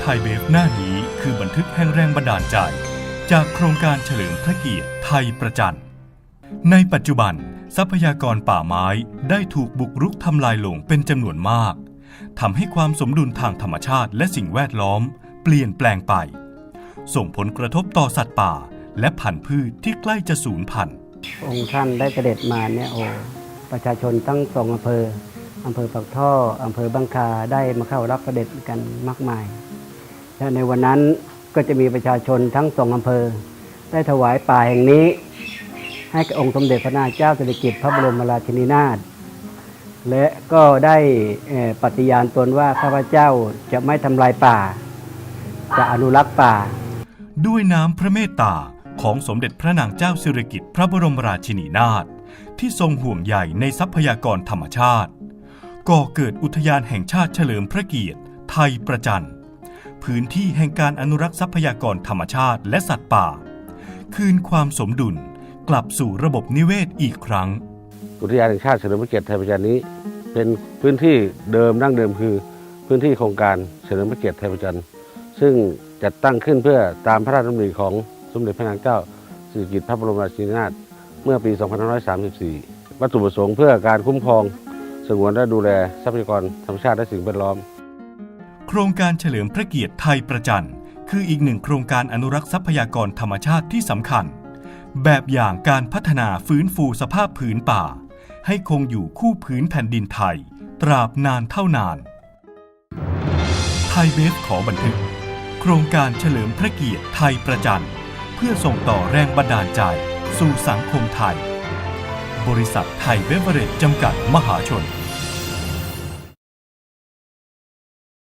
ไทยเบฟหน้านี้คือบันทึกแห่งแรงบันดาลใจ จากโครงการเฉลิมพระเกียรติไทยประจันในปัจจุบัน ทรัพยากรป่าไม้ได้ถูกบุกรุกทำลายลงเป็นจำนวนมากทำให้ความสมดุลทางธรรมชาติและสิ่งแวดล้อม เปลี่ยนแปลงไป ส่งผลกระทบต่อสัตว์ป่า และพันธุ์พืชที่ใกล้จะสูญพันธุ์องค์ท่านได้เสด็จมาเนี่ยโอ้ประชาชนทั้งสองอำเภอ อำเภอปากท่ออำเภอบังคาได้มาเข้ารับเสด็จกันมากมาย และในวันนั้นก็จะมีประชาชนทั้งสองอำเภอ ได้ถวายป่าแห่งนี้ ให้กับองค์สมเด็จพระนางเจ้าสิริกิติ์พระบรมราชินีนาถและก็ได้ปฏิญาณตนว่าข้าพเจ้าจะไม่ทำลายป่า จะอนุรักษ์ป่า ด้วยน้ำพระเมตตาของสมเด็จพระนางเจ้าสิริกิติ์พระบรมราชินีนาถที่ทรงห่วงใยในทรัพยากรธรรมชาติ ก่อเกิดอุทยานแห่งชาติเฉลิมพระเกียรติ ไทยประจันพื้นที่แห่งการอนุรักษ์ทรัพยากรธรรมชาติและสัตว์ป่า คืนความสมดุลกลับสู่ระบบนิเวศอีกครั้ง อุทยานแห่งชาติเฉลิมพระเกียรติไทยประจันนี้ เป็นพื้นที่เดิมดั้งเดิมคือ พื้นที่โครงการเฉลิมพระเกียรติไทยประจันซึ่งจัดตั้งขึ้นเพื่อตามพระราชดำริของสมเด็จพระนางเจ้าสิริกิติ์พระบรมราชินีนาถเมื่อปี 2534 วัตถุประสงค์เพื่อการคุ้มครอง สงวนและดูแลทรัพยากรธรรมชาติและสิ่งแวดล้อม โครงการเฉลิมพระเกียรติไทยประจันคืออีกหนึ่งโครงการอนุรักษ์ทรัพยากรธรรมชาติที่สำคัญ แบบอย่างการพัฒนาฟื้นฟูสภาพผืนป่า ให้คงอยู่คู่พื้นแผ่นดินไทย ตราบนานเท่านาน ไทยเบฟขอบันทึก โครงการเฉลิมพระเกียรติไทยประจันเพื่อส่งต่อแรงบันดาลใจ สู่สังคมไทย บริษัทไทยเบเวอเรจจำกัดมหาชน